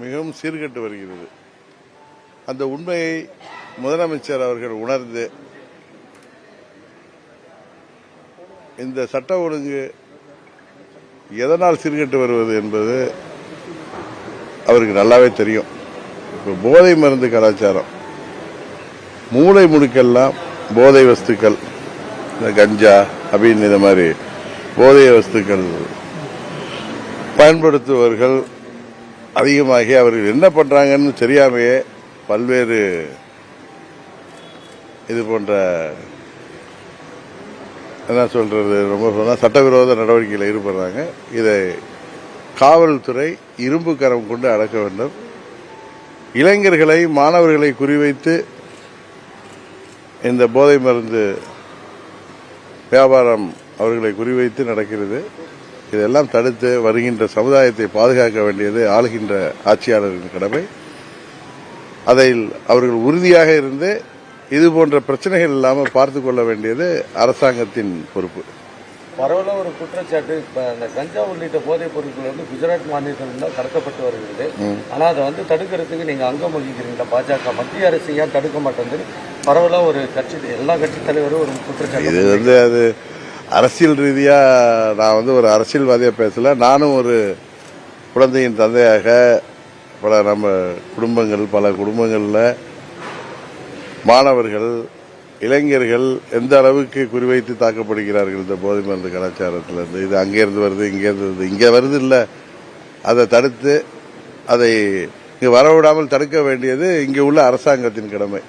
மிகவும் சீர்கெட்டு வருகிறது. அந்த உண்மையை முதலமைச்சர் அவர்கள் உணர்ந்து இந்த சட்ட ஒழுங்கு எதனால் சீர்கெட்டு வருவது என்பது அவருக்கு நல்லாவே தெரியும். இப்போ போதை மருந்து கலாச்சாரம். மூளை முடுக்கெல்லாம் போதை வஸ்துக்கள் இந்த கஞ்சா அப்படின்னு இந்த மாதிரி போதை வஸ்துக்கள் பயன்படுத்துபவர்கள் அதிகமாகி அவர்கள் என்ன பண்றாங்கன்னு தெரியாமையே பல்வேறு இது போன்ற என்ன சொல்றது ரொம்ப சொன்னா சட்டவிரோத நடவடிக்கையில் ஈடுபடுறாங்க. இதை காவல்துறை இரும்பு கரம் கொண்டு அடக்க வேண்டும். இளைஞர்களை மாணவர்களை குறிவைத்து இந்த போதை மருந்து வியாபாரம் அவர்களை குறிவைத்து நடக்கிறது. இதெல்லாம் தடுத்து வருகின்ற சமுதாயத்தை பாதுகாக்க வேண்டியது ஆளுகின்ற ஆட்சியாளரின் கடமை. அதில் அவர்கள் உறுதியாக இருந்து இது போன்ற பிரச்சனைகள் இல்லாமல் பார்த்து கொள்ள வேண்டியது அரசாங்கத்தின் பொறுப்பு. பரவலாக ஒரு குற்றச்சாட்டு இப்ப இந்த கஞ்சா உள்ளிட்ட போதைப் பொருட்கள் வந்து குஜராத் மாநிலத்தில் தான் கடத்தப்பட்டு வருகிறது. ஆனா அதை வந்து தடுக்கிறதுக்கு நீங்க அங்கம் வகிக்கிறீங்களா? பாஜக மத்திய அரசு ஏன் தடுக்க மாட்டேங்குது பரவலாக ஒரு கட்சி எல்லா கட்சி தலைவரும் ஒரு குற்றச்சாட்டு இது வந்து அது அரசியல் ரீதியாக நான் வந்து ஒரு அரசியல்வாதியாக பேசலை. நானும் ஒரு குழந்தையின் தந்தையாக பல நம்ம குடும்பங்கள் பல குடும்பங்களில் மாணவர்கள் இளைஞர்கள் எந்த அளவுக்கு குறிவைத்து தாக்கப்படுகிறார்கள்? இந்த போதை மருந்து கலாச்சாரத்திலிருந்து. இது அங்கேருந்து வருது இங்கேருந்து வருது. இங்கே வருது இல்லை. அதை தடுத்து அதை இங்கே வரவிடாமல் தடுக்க வேண்டியது இங்கே உள்ள அரசாங்கத்தின் கடமை.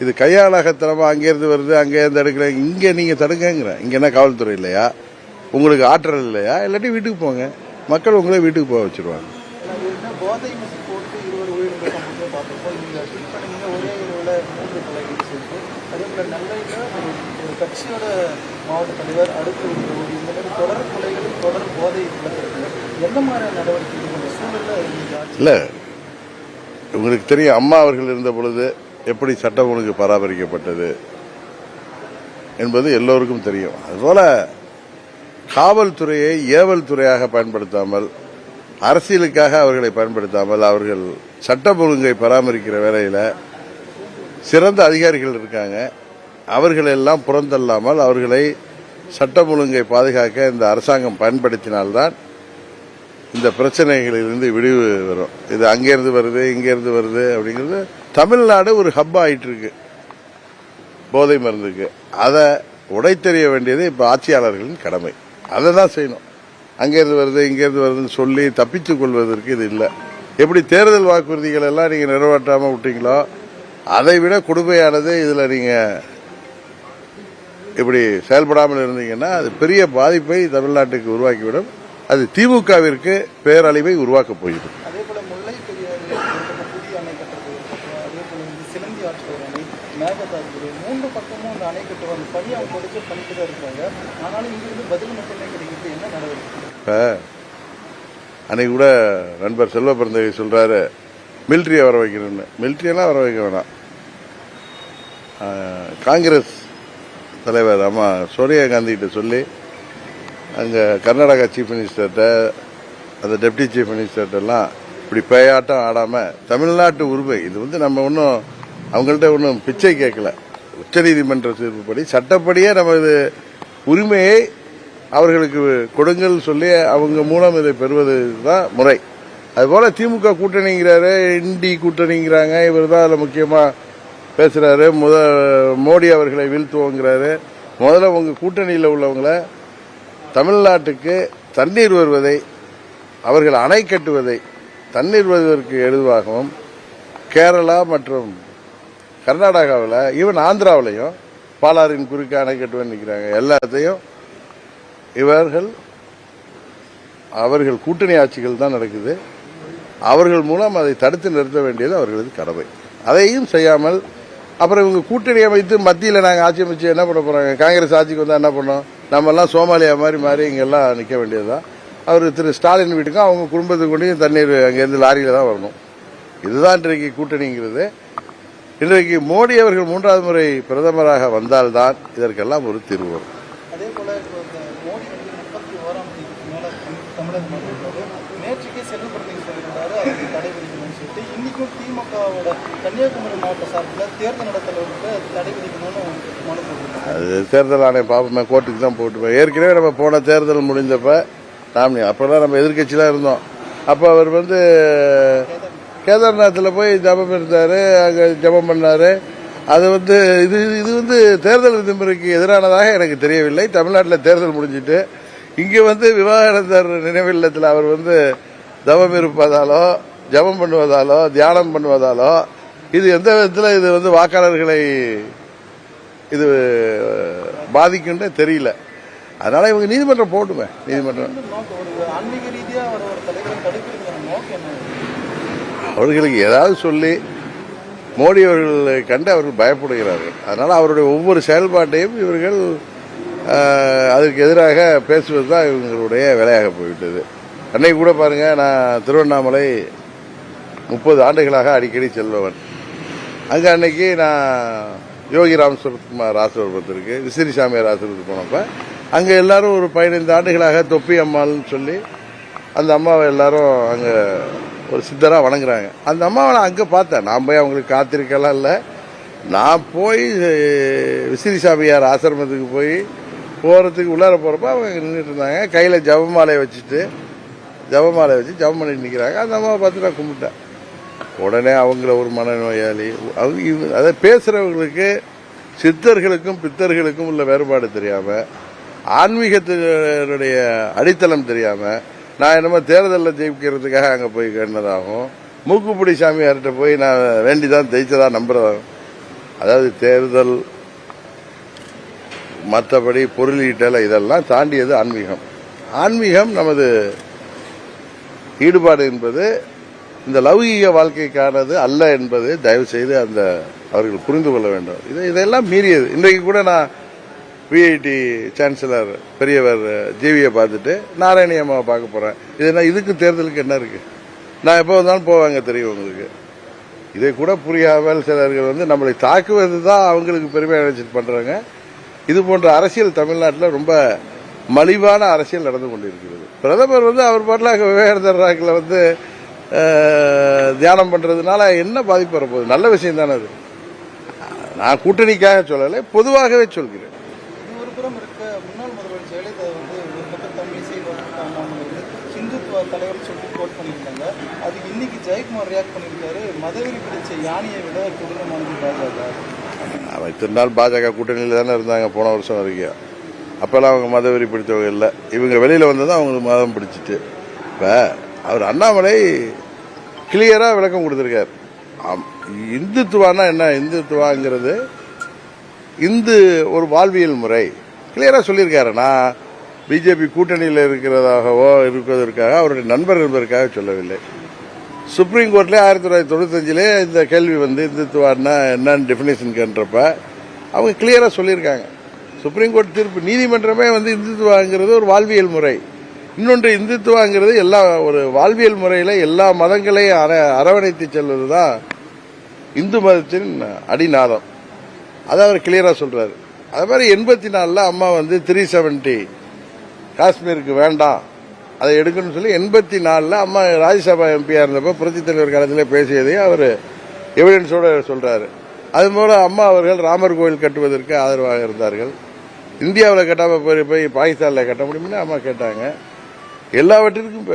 இது கையாளகத்தனமா அங்கேருந்து வருது அங்கேருந்து எடுக்கல. இங்கே நீங்கள் தடுங்கங்கிறேன் இங்கே என்ன காவல்துறை இல்லையா? உங்களுக்கு ஆற்றல் இல்லையா? இல்லாட்டி வீட்டுக்கு போங்க. மக்கள் உங்களே வீட்டுக்கு போக வச்சிருவாங்க. கட்சியோட மாவட்ட தலைவர் அடுத்து தொடர் கொலைகள் தொடர் போதை எந்த மாதிரியான இல்ல உங்களுக்கு தெரியும் அம்மா அவர்கள் இருந்த பொழுது எப்படி சட்டம் ஒழுங்கு பராமரிக்கப்பட்டது என்பது எல்லோருக்கும் தெரியும். அதுபோல காவல்துறையை ஏவல் துறையாக பயன்படுத்தாமல் அரசியலுக்காக அவர்களை பயன்படுத்தாமல் அவர்கள் சட்டம் ஒழுங்கை பராமரிக்கிற வேலையில் சிறந்த அதிகாரிகள் இருக்காங்க. அவர்களெல்லாம் புறந்தல்லாமல் புறந்தள்ளாமல் அவர்களை சட்டம் ஒழுங்கை பாதுகாக்க இந்த அரசாங்கம் பயன்படுத்தினால்தான் இந்த பிரச்சனைகளிலிருந்து விடிவு வரும். இது அங்கேருந்து வருது இங்கேருந்து வருது அப்படிங்கிறது தமிழ்நாடு ஒரு ஹப் ஆயிட்டு இருக்கு போதை மருந்துக்கு. அதை உடைத்தெறிய வேண்டியது இப்போ ஆட்சியாளர்களின் கடமை. அதை தான் செய்யணும். அங்கேருந்து வருது இங்கேருந்து வருதுன்னு சொல்லி தப்பித்துக் கொள்வதற்கு இது இல்லை. எப்படி தேர்தல் வாக்குறுதிகள் எல்லாம் நீங்கள் நிறைவேற்றாமல் விட்டீங்களோ அதை விட கொடுமையானது இதில் நீங்கள் இப்படி செயல்படாமல் இருந்தீங்கன்னா அது பெரிய பாதிப்பை தமிழ்நாட்டுக்கு உருவாக்கிவிடும். அது திமுகவிற்கு பேரழிவை உருவாக்கப் போகிறது அதே போல முல்லை பெரியாறு ஒரு புதிய அணை கட்டுறது அதே போல இந்த சிலந்தி ஆற்றல் அணை மூன்று பக்கமும் அந்த அணைக்கட்டு வந்து பணி அவங்க கொடுத்து பண்ணிட்டு தான் இருக்காங்க. ஆனாலும் இங்கிருந்து பதில் மட்டுமே கிடைக்கிறது என்ன நடவடிக்கை? இப்போ அன்னைக்கு கூட நண்பர் செல்வ பிறந்தகை சொல்றாரு மிலிட்ரியை வர வைக்கணும்னு மிலிட்ரியெல்லாம் வர வைக்க வேணாம். காங்கிரஸ் தலைவர் அம்மா சோனியா காந்திகிட்ட சொல்லி அங்கே கர்நாடகா சீஃப் மினிஸ்டர்கிட்ட அந்த டெப்டி சீஃப் மினிஸ்டர்கிட்ட எல்லாம் இப்படி பேயாட்டம் ஆடாமல் தமிழ்நாட்டு உரிமை இது வந்து நம்ம ஒன்றும் அவங்கள்ட்ட ஒன்றும் பிச்சை கேட்கல. உச்சநீதிமன்ற தீர்ப்புப்படி சட்டப்படியே நமது உரிமையை அவர்களுக்கு கொடுங்கள் சொல்லி அவங்க மூலம் இதை பெறுவது தான் முறை. அதுபோல திமுக கூட்டணிங்கிறாரு இண்டி கூட்டணிங்கிறாங்க இவர் தான் அதில் முக்கியமாக பேசுகிறாரு முத மோடி அவர்களை வீழ்த்துவோங்கிறாரு. முதல்ல உங்கள் கூட்டணியில் உள்ளவங்கள தமிழ்நாட்டுக்கு தண்ணீர் வருவதை அவர்கள் அணை கட்டுவதை தண்ணீர் வருவதற்கு எதுவாகவும் கேரளா மற்றும் கர்நாடகாவில் ஈவன் ஆந்திராவிலையும் பாலாறின் குறுக்க அணை நிற்கிறாங்க எல்லாத்தையும் இவர்கள் அவர்கள் கூட்டணி ஆட்சிகள் தான் நடக்குது. அவர்கள் மூலம் அதை தடுத்து நிறுத்த வேண்டியது அவர்களது கடமை. அதையும் செய்யாமல் அப்புறம் இவங்க கூட்டணி அமைத்து மத்தியில் நாங்கள் ஆட்சி அமைச்சு என்ன பண்ண போகிறாங்க காங்கிரஸ் ஆட்சிக்கு வந்தால் என்ன பண்ணோம்? நம்ம எல்லாம் சோமாலியா மாதிரி மாறி இங்கெல்லாம் நிற்க வேண்டியதுதான். அவர் திரு ஸ்டாலின் வீட்டுக்கும் அவங்க குடும்பத்துக்கு கொண்டு தண்ணீர் அங்கேருந்து லாரியில் தான் வரணும். இதுதான் இன்றைக்கு கூட்டணிங்கிறது. இன்றைக்கு மோடி அவர்கள் மூன்றாவது முறை பிரதமராக வந்தால்தான் இதற்கெல்லாம் ஒரு தீர்வு வரும். அதே தேர்தல் ஆணையம் பார்ப்போமே கோர்ட்டுக்கு தான் போட்டுப்போம். ஏற்கனவே நம்ம போன தேர்தல் முடிஞ்சப்ப நாமினி அப்போல்லாம் நம்ம எதிர்க்கட்சிலாம் இருந்தோம். அப்போ அவர் வந்து கேதார்நாத்தில் போய் ஜபம் இருந்தார் அங்கே ஜபம் பண்ணார். அது வந்து இது இது வந்து தேர்தல் விதிமுறைக்கு எதிரானதாக எனக்கு தெரியவில்லை. தமிழ்நாட்டில் தேர்தல் முடிஞ்சிட்டு இங்கே வந்து விவாகரத்தர் நினைவில்லத்தில் அவர் வந்து தவம் இருப்பதாலோ ஜபம் பண்ணுவதாலோ தியானம் பண்ணுவதாலோ இது எந்த விதத்தில் இது வந்து வாக்காளர்களை இது பாதிக்கும்னு தெரியல. அதனால இவங்க நீதிமன்றம் போட்டுமே நீதிமன்றம். அவர்களுக்கு ஏதாவது சொல்லி மோடி அவர்களை கண்டு அவர்கள் பயப்படுகிறார்கள். அதனால் அவருடைய ஒவ்வொரு செயல்பாட்டையும் இவர்கள் அதற்கு எதிராக பேசுவது தான் இவங்களுடைய வேலையாக போய்விட்டது. அன்னைக்கு கூட பாருங்கள் நான் திருவண்ணாமலை முப்பது ஆண்டுகளாக அடிக்கடி செல்பவன். அங்கே அன்னைக்கு நான் யோகி ராம் சுரத்குமார் ஆசிரமத்திற்கு விசிறி சாமியார் ஆசிரமத்துக்கு போனப்போ அங்கே எல்லாரும் ஒரு பதினைந்து ஆண்டுகளாக தொப்பி அம்மாள்னு சொல்லி அந்த அம்மாவை எல்லாரும் அங்கே ஒரு சித்தராக வணங்குறாங்க. அந்த அம்மாவை நான் அங்கே பார்த்தேன். நான் போய் அவங்களுக்கு காத்திருக்கலாம் இல்லை. நான் போய் விசிறிசாமியார் விசிறி சாமியார் ஆசிரமத்துக்கு போய் போகிறதுக்கு உள்ளார போகிறப்ப அவங்க நின்றுட்டு இருந்தாங்க. கையில் ஜபமாலையை வச்சுட்டு ஜபமாலை வச்சு ஜபம் பண்ணிட்டு நிற்கிறாங்க அந்த அம்மாவை பார்த்து நான் கும்பிட்டேன். உடனே அவங்கள ஒரு மனநோயாளி அவங்க இவங்க- அதை பேசுகிறவங்களுக்கு சித்தர்களுக்கும் பித்தர்களுக்கும் உள்ள வேறுபாடு தெரியாமல் ஆன்மீகத்தினுடைய அடித்தளம் தெரியாமல் நான் என்னமோ தேர்தலில் ஜெயிக்கிறதுக்காக அங்கே போய் கேட்டதாகும் மூக்குப்பிடி சாமியார்கிட்ட போய் நான் வேண்டி தான் ஜெயிச்சதா நம்புறதாகும் அதாவது தேர்தல் மற்றபடி பொருளீட்டல் இதெல்லாம் தாண்டியது ஆன்மீகம். ஆன்மீகம் நமது ஈடுபாடு என்பது இந்த லௌகீக வாழ்க்கைக்கானது அல்ல என்பது தயவு செய்து அந்த அவர்கள் புரிந்து கொள்ள வேண்டும். இது இதெல்லாம் மீறியது. இன்றைக்கு கூட நான் விஐடி சான்சலர் பெரியவர் ஜிவியை பார்த்துட்டு நாராயணி அம்மாவை பார்க்க போகிறேன் இது என்ன இதுக்கு தேர்தலுக்கு என்ன இருக்கு? நான் எப்போ வந்தாலும் போவாங்க தெரியும் உங்களுக்கு. இதை கூட புரியாமல் சிலர்கள் வந்து நம்மளை தாக்குவது தான் அவங்களுக்கு பெருமையாக நினைச்சிட்டு பண்றாங்க. இது போன்ற அரசியல் தமிழ்நாட்டில் ரொம்ப மலிவான அரசியல் நடந்து கொண்டிருக்கிறது. பிரதமர் வந்து அவர் பாட்டில் விவேகானந்தர் ராக்கில் வந்து தியானம் பண்றதுனால என்ன பாதிப்பு வரப்போகுது? நல்ல விஷயம் தானே அது. நான் கூட்டணிக்காக சொல்லலை பொதுவாகவே சொல்கிறேன் இது ஒரு புறம் இருக்க முன்னாள் முதல்வர் ஜெயலலிதா வந்து ஒரு பக்கம் தமிழிசை ஒரு பக்கம் அண்ணாமலை வந்து தலைவர் சொல்லி கோட் பண்ணியிருந்தாங்க அதுக்கு இன்னைக்கு ஜெயக்குமார் ரியாக்ட் பண்ணியிருக்காரு. மதவெறி பிடிச்ச யானையை விட கொடூரமானது பாஜக. அவன் இத்தனை நாள் பாஜக கூட்டணியில் தானே இருந்தாங்க போன வருஷம் வரைக்கும். அப்போல்லாம் அவங்க மதவெறி பிடித்தவங்க இல்லை. இவங்க வெளியில் வந்தது அவங்களுக்கு மதம் பிடிச்சிட்டு. இப்போ அவர் அண்ணாமலை கிளியராக விளக்கம் கொடுத்துருக்கார். இந்துத்துவானா என்ன? இந்துத்துவாங்கிறது இந்து ஒரு வாழ்வியல் முறை. கிளியராக சொல்லியிருக்காரு. நான் பிஜேபி கூட்டணியில் இருக்கிறதாகவோ இருப்பதற்காக அவருடைய நண்பர் என்பதற்காக சொல்லவில்லை. சுப்ரீம் கோர்ட்லேயே ஆயிரத்தி தொள்ளாயிரத்தி தொண்ணூத்தஞ்சிலே இந்த கேள்வி வந்து இந்துத்துவான்னா என்னன்னு டெஃபினேஷன் கேன்றப்ப அவங்க கிளியராக சொல்லியிருக்காங்க. சுப்ரீம் கோர்ட் தீர்ப்பு நீதிமன்றமே வந்து இந்துத்துவாங்கிறது ஒரு வாழ்வியல் முறை. இன்னொன்று இந்துத்துவாங்கிறது எல்லா ஒரு வாழ்வியல் முறையில் எல்லா மதங்களையும் அர அரவணைத்து செல்வது தான் இந்து மதத்தின் அடிநாதம். அதை அவர் கிளியராக சொல்கிறார் அதே மாதிரி எண்பத்தி நாலில் அம்மா வந்து த்ரீ செவன்ட்டி காஷ்மீருக்கு வேண்டாம். அதை எடுக்கணும்னு சொல்லி எண்பத்தி நாலில் அம்மா ராஜ்யசபா எம்பியாக இருந்தப்போ புரட்சி தலைவர் காலத்தில் பேசியதையும் அவர் எவிடன்ஸோடு சொல்கிறாரு அது போல அம்மா அவர்கள் ராமர் கோயில் கட்டுவதற்கு ஆதரவாக இருந்தார்கள். இந்தியாவில் கட்டாமல் போய் போய் பாகிஸ்தானில் கட்ட முடியும்னு அம்மா கேட்டாங்க. எல்லாவற்றிற்கும்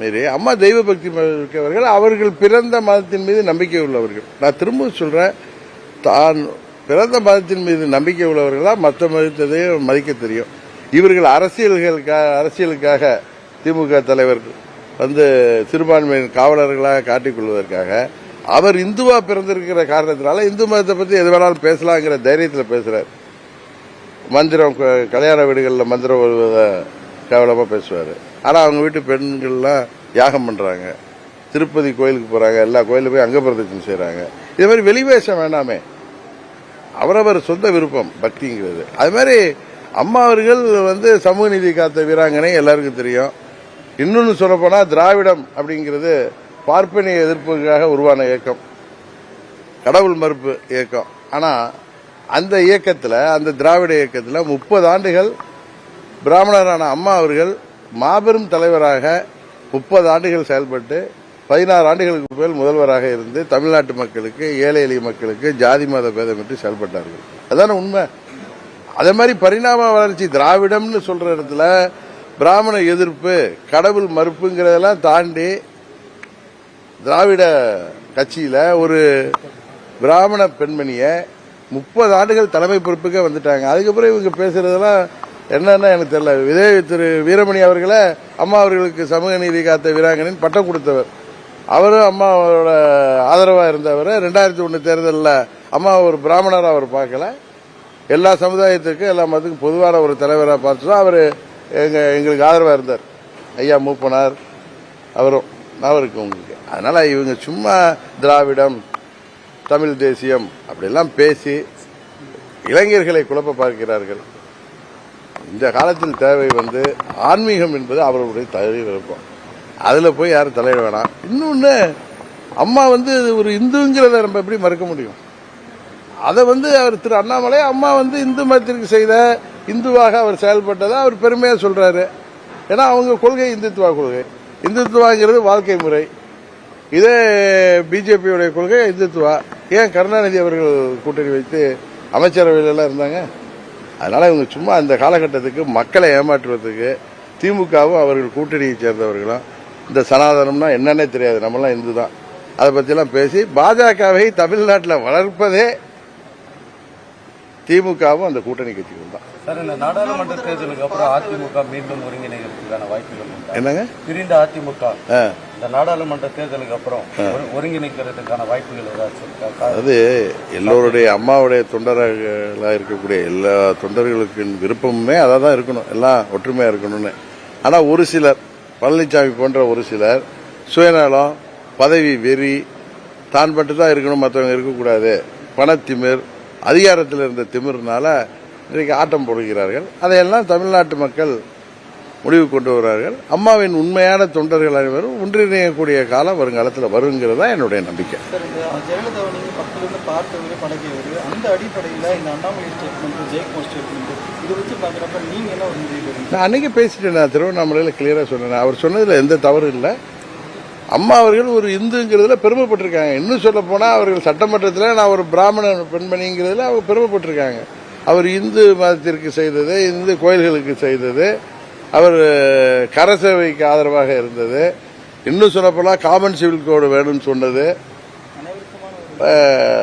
மீறி அம்மா தெய்வ பக்தி இருக்கவர்கள் அவர்கள் பிறந்த மதத்தின் மீது நம்பிக்கை உள்ளவர்கள். நான் திரும்ப சொல்கிறேன் தான் பிறந்த மதத்தின் மீது நம்பிக்கை உள்ளவர்களாக மற்ற மதத்தையும் மதிக்க தெரியும். இவர்கள் அரசியல்களுக்காக அரசியலுக்காக திமுக தலைவர் வந்து சிறுபான்மையின் காவலர்களாக காட்டிக்கொள்வதற்காக அவர் இந்துவா பிறந்திருக்கிற காரணத்தினால இந்து மதத்தை பத்தி எது வேணாலும் பேசலாங்கிற தைரியத்தில் பேசுறார். மந்திரம் க- கல்யாண வீடுகளில் மந்திரம் வருவதை கேவலமாக பேசுவார். ஆனால் அவங்க வீட்டு பெண்கள்லாம் யாகம் பண்ணுறாங்க திருப்பதி கோயிலுக்கு போகிறாங்க எல்லா கோயிலும் போய் அங்க பிரதட்சணம் செய்கிறாங்க இதே மாதிரி வெளிவேஷம் வேணாமே. அவரவர் சொந்த விருப்பம் பக்திங்கிறது. அது மாதிரி அம்மா அவர்கள் வந்து சமூக நீதி காத்த வீராங்கனை எல்லாருக்கும் தெரியும். இன்னொன்று சொல்லப்போனால் திராவிடம் அப்படிங்கிறது பார்ப்பனிய எதிர்ப்புக்காக உருவான இயக்கம். கடவுள் மறுப்பு இயக்கம். ஆனால் அந்த இயக்கத்தில் அந்த திராவிட இயக்கத்தில் முப்பது ஆண்டுகள் பிராமணரான அம்மா அவர்கள் மாபெரும் தலைவராக முப்பது ஆண்டுகள் செயல்பட்டு பதினாறு ஆண்டுகளுக்கு மேல் முதல்வராக இருந்து தமிழ்நாட்டு மக்களுக்கு ஏழை எளிய மக்களுக்கு ஜாதி மத பேதமின்றி செயல்பட்டார்கள். அதான உண்மை. அதே மாதிரி பரிணாம வளர்ச்சி திராவிடம்னு சொல்ற இடத்துல பிராமண எதிர்ப்பு கடவுள் மறுப்புங்கிறதெல்லாம் தாண்டி திராவிட கட்சியில ஒரு பிராமண பெண்மணிய முப்பது ஆண்டுகள் தலைமை பொறுப்புக்கே வந்துட்டாங்க. அதுக்கப்புறம் இவங்க பேசுறதெல்லாம் என்னன்னு எனக்கு தெரியல. இதே திரு வீரமணி அவர்களை அம்மா அவர்களுக்கு சமூக நீதி காத்த வீராங்கனின் பட்டம் கொடுத்தவர். அவரும் அம்மாவோட ஆதரவா இருந்தவர் ரெண்டாயிரத்தி ஒன்று தேர்தலில் அம்மா ஒரு பிராமணராக அவர் பார்க்கல. எல்லா சமுதாயத்திற்கும் எல்லா மதத்துக்கும் பொதுவான ஒரு தலைவராக பார்த்து தான் அவர் எங்கள் எங்களுக்கு ஆதரவாக இருந்தார். ஐயா மூப்பனார் அவரும் அவருக்கு உங்களுக்கு. அதனால் இவங்க சும்மா திராவிடம் தமிழ் தேசியம் அப்படிலாம் பேசி இளைஞர்களை குழப்ப பார்க்கிறார்கள். இந்த காலத்தில் தேவை வந்து ஆன்மீகம் என்பது அவர்களுடைய தகுதி விருப்பம். அதில் போய் யாரும் தலையிட வேணாம். இன்னொன்று அம்மா வந்து ஒரு இந்துங்கிறத நம்ம எப்படி மறுக்க முடியும்? அதை வந்து அவர் திரு அண்ணாமலை அம்மா வந்து இந்து மதத்திற்கு செய்த இந்துவாக அவர் செயல்பட்டதை அவர் பெருமையாக சொல்கிறாரு ஏன்னா அவங்க கொள்கை இந்துத்துவா கொள்கை. இந்துத்துவாங்கிறது வாழ்க்கை முறை. இதே பிஜேபியுடைய கொள்கை இந்துத்துவா. ஏன் கருணாநிதி அவர்கள் கூட்டணி வைத்து அமைச்சரவையிலெல்லாம் இருந்தாங்க? அதனால் இவங்க சும்மா அந்த காலகட்டத்துக்கு மக்களை ஏமாற்றுவதற்கு திமுகவும் அவர்கள் கூட்டணியை சேர்ந்தவர்களும் இந்த சனாதனம்னா என்னன்னே தெரியாது. நம்மளாம் இந்து தான் அதை பற்றிலாம் பேசி பாஜகவை தமிழ்நாட்டில் வளர்ப்பதே திமுகவும் அந்த கூட்டணி கட்சிகள் தான். சார் இந்த நாடாளுமன்ற தேர்தலுக்கு அப்புறம் அதிமுக மீண்டும் ஒருங்கிணைக்கிறதுக்கான வாய்ப்புகள் என்னங்க? பிரிந்த அதிமுக. இந்த நாடாளுமன்ற தேர்தலுக்கு அப்புறம் ஒரு- ஒருங்கிணைக்கிறதுக்கான வாய்ப்புகள் ஏதாச்சும் அதாவது எல்லோருடைய அம்மாவுடைய தொண்டர்களாக இருக்கக்கூடிய எல்லா தொண்டர்களுக்கு விருப்பமுமே அதாக தான் இருக்கணும். எல்லாம் ஒற்றுமையாக இருக்கணும்னு. ஆனால் ஒரு சிலர் பழனிசாமி போன்ற ஒரு சிலர் சுயநலம் பதவி வெறி தான் மட்டும் தான் இருக்கணும் மற்றவங்க இருக்கக்கூடாது. பணத்திமிர் அதிகாரத்தில் இருந்த திமிர்னால இன்றைக்கு ஆட்டம் போடுகிறார்கள். அதையெல்லாம் தமிழ்நாட்டு மக்கள் முடிவு கொண்டு வருவார்கள் அம்மாவின் உண்மையான தொண்டர்கள் அனைவரும் ஒன்றிணையக்கூடிய காலம் வருங்காலத்தில் வருங்கிறதா என்னுடைய நம்பிக்கை. நான் அன்னைக்கு பேசிட்டேன் நான் திருவண்ணாமலையில் கிளியராக சொன்னேன். அவர் சொன்னதில் எந்த தவறு இல்லை. அம்மா அவர்கள் ஒரு இந்துங்கிறதுல பெருமைப்பட்டிருக்காங்க. இன்னும் சொல்ல போனால் அவர்கள் சட்டமன்றத்தில் நான் ஒரு பிராமண பெண்மணிங்கிறதுல அவங்க பெருமைப்பட்டிருக்காங்க. அவர் இந்து மதத்திற்கு செய்தது இந்து கோயில்களுக்கு செய்தது அவர் கரசேவைக்கு ஆதரவாக இருந்தது. இன்னும் சொல்லப்போனால் காமன் சிவில் கோடு வேணும்னு சொன்னது.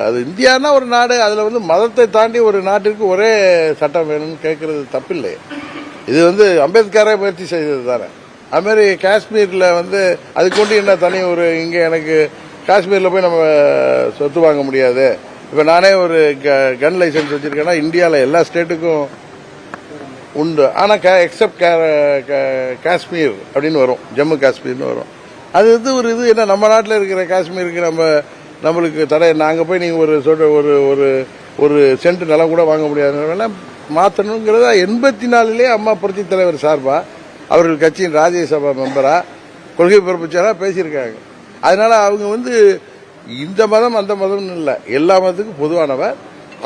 அது இந்தியானா ஒரு நாடு அதில் வந்து மதத்தை தாண்டி ஒரு நாட்டிற்கு ஒரே சட்டம் வேணும்னு கேட்கறது தப்பில்லை. இது வந்து அம்பேத்கரே முயற்சி செய்தது தானே. அது மாதிரி காஷ்மீரில் வந்து அது கொண்டு என்ன தனி ஒரு இங்கே எனக்கு காஷ்மீரில் போய் நம்ம சொத்து வாங்க முடியாது. இப்போ நானே ஒரு கன் லைசன்ஸ் வச்சுருக்கேன்னா இந்தியாவில் எல்லா ஸ்டேட்டுக்கும் உண்டு. ஆனால் எக்ஸப்ட் காஷ்மீர் அப்படின்னு வரும். ஜம்மு காஷ்மீர்னு வரும். அது வந்து ஒரு இது என்ன நம்ம நாட்டில் இருக்கிற காஷ்மீருக்கு நம்ம நம்மளுக்கு தடை. நாங்கள் போய் நீங்கள் ஒரு சொல்ற ஒரு ஒரு ஒரு சென்ட் நிலம் கூட வாங்க முடியாது மாற்றணுங்கிறத எண்பத்தி நாலுலேயே அம்மா புரட்சி தலைவர் சார்பாக அவர்கள் கட்சியின் ராஜ்யசபா மெம்பராக கொள்கை பிறப்பிச்சாரா பேசியிருக்காங்க. அதனால் அவங்க வந்து இந்த மதம் அந்த மதம்னு இல்லை. எல்லா மதத்துக்கும் பொதுவானவர்.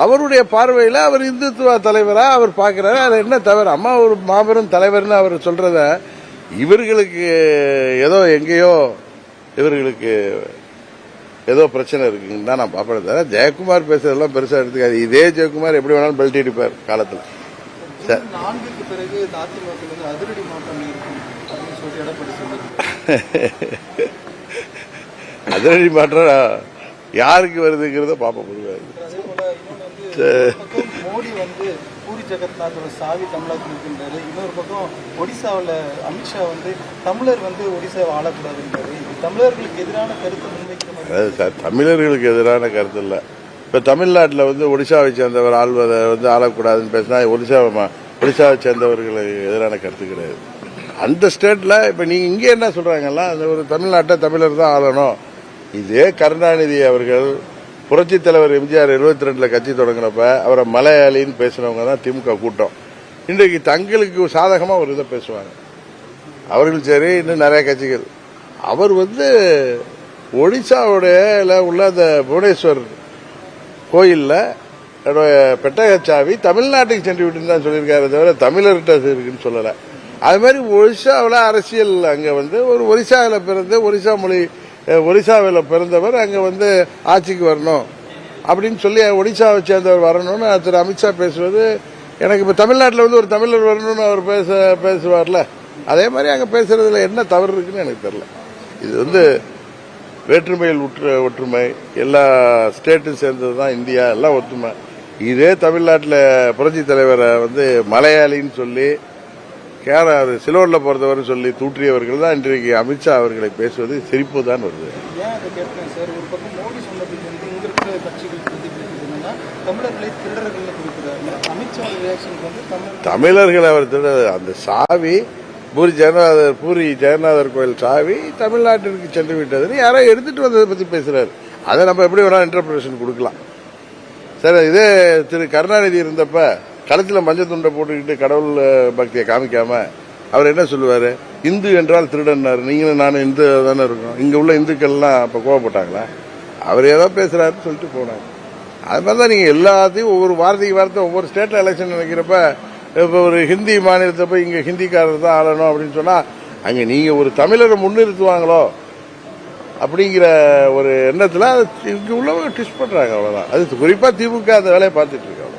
அவருடைய பார்வையில் அவர் இந்துத்துவ தலைவராக அவர் பார்க்குறாரு. அதில் என்ன தவறு? அம்மா ஒரு மாபெரும் தலைவர்னு அவர் சொல்கிறத இவர்களுக்கு ஏதோ எங்கேயோ இவர்களுக்கு ஏதோ பிரச்சனை இருக்குன்னு தான் நான் பார்ப்பேன் தவிர ஜெயக்குமார் பேசுறதெல்லாம் பெருசாக எடுத்துக்காது இதே ஜெயக்குமார் எப்படி வேணாலும் பெல்ட் அடிப்பார் காலத்தில். சரி நான்குக்கு பிறகு அதிமுகவிலிருந்து அதிரடி மாற்றம் இருக்கும் அப்படின்னு சொல்லி எடப்பாடி சொல்லியிருக்காரு. அதிரடி மாற்றம் யாருக்கு வருதுங்கிறத பார்ப்போம் மோடி வந்து பூரி ஜெகநாதோட சாவி தமிழகத்தில் இருக்கின்றாரு இன்னொரு பக்கம் ஒடிசாவில் அமித்ஷா வந்து தமிழர் வந்து ஒடிசாவை ஆளக்கூடாதுன்றாரு. இது தமிழர்களுக்கு எதிரான கருத்தை முன்வைக்கிற தமிழர்களுக்கு எதிரான கருத்து இல்லை. இப்போ தமிழ்நாட்டில் வந்து ஒடிசாவை சேர்ந்தவர் ஆள்வதை வந்து ஆளக்கூடாதுன்னு பேசினா ஒடிசா ஒடிசாவை சேர்ந்தவர்களுக்கு எதிரான கருத்து கிடையாது. அந்த ஸ்டேட்டில் இப்போ நீங்கள் இங்கே என்ன சொல்கிறாங்கல்ல அந்த ஒரு தமிழ்நாட்டை தமிழர் தான் ஆளணும். இதே கருணாநிதி அவர்கள் புரட்சித் தலைவர் எம்ஜிஆர் இருபத்தி ரெண்டில் கட்சி தொடங்கினப்ப அவரை மலையாளின்னு பேசினவங்க தான் திமுக கூட்டம். இன்றைக்கு தங்களுக்கு சாதகமாக ஒரு இதை பேசுவாங்க. அவர்கள் சரி இன்னும் நிறைய கட்சிகள். அவர் வந்து ஒடிசாவுடைய உள்ள அந்த புவனேஸ்வர் கோயிலில் பெட்டகச்சாவி தமிழ்நாட்டுக்கு சென்று விட்டுன்னு தான் சொல்லியிருக்காரு தவிர தமிழர்கிட்ட இருக்குன்னு சொல்லலை. அது மாதிரி ஒரிசாவில் அரசியல் அங்கே வந்து ஒரு ஒரிசாவில் பிறந்து ஒரிசா மொழி ஒரிசாவில் பிறந்தவர் அங்கே வந்து ஆட்சிக்கு வரணும். அப்படின்னு சொல்லி ஒடிசாவை சேர்ந்தவர் வரணும்னு திரு அமித்ஷா பேசுவது எனக்கு இப்போ தமிழ்நாட்டில் வந்து ஒரு தமிழர் வரணும்னு அவர் பேச பேசுவார்ல. அதே மாதிரி அங்கே பேசுறதுல என்ன தவறு இருக்குன்னு எனக்கு தெரில இது வந்து வேற்றுமையில் உற்று ஒற்றுமை எல்லா ஸ்டேட்டும் சேர்ந்தது தான் இந்தியா எல்லாம் ஒற்றுமை. இதே தமிழ்நாட்டில் புரட்சி தலைவரை வந்து மலையாளின்னு சொல்லி கேர சிலோனில் பிறந்தவர்னு சொல்லி தூற்றியவர்கள் தான் இன்றைக்கு அமித்ஷா அவர்களை பேசுவது சிரிப்பு தான் வருது தமிழர்களை அவர் திரு அந்த சாவி பூரி ஜெகநாதர் பூரி ஜெகநாதர் கோயில் சாவி தமிழ்நாட்டிற்கு சென்று விட்டதுன்னு யாரோ எடுத்துட்டு வந்ததை பத்தி பேசுறாரு. அதை நம்ம எப்படி வேணால் இன்டர்பிரேஷன் கொடுக்கலாம். சரி இதே திரு கருணாநிதி இருந்தப்ப களத்தில் மஞ்சள் துண்டை போட்டுக்கிட்டு கடவுள் பக்தியை காமிக்காம அவர் என்ன சொல்லுவார்? இந்து என்றால் திருடன்னாரு. நீங்களும் நானும் இந்து தானே இருக்கோம். இங்கே உள்ள இந்துக்கள்லாம் அப்போ கோவப்பட்டாங்களா? அவர் ஏதோ பேசுகிறாருன்னு சொல்லிட்டு போனாங்க அது மாதிரி தான் நீங்கள் எல்லாத்தையும் ஒவ்வொரு வார்த்தைக்கு வார்த்தை ஒவ்வொரு ஸ்டேட்டில் எலெக்ஷன் நினைக்கிறப்ப இப்போ ஒரு ஹிந்தி மாநிலத்தை போய் இங்கே ஹிந்திக்காரர் தான் ஆளணும் அப்படின்னு சொன்னால் அங்கே நீங்கள் ஒரு தமிழரை முன்னிறுத்துவாங்களோ அப்படிங்கிற ஒரு எண்ணத்தில் அது இங்கே உள்ளவங்க டிஸ்ட் பண்ணுறாங்க அவ்வளோதான் அது குறிப்பாக திமுக அந்த வேலையை பார்த்துட்டு இருக்காங்க.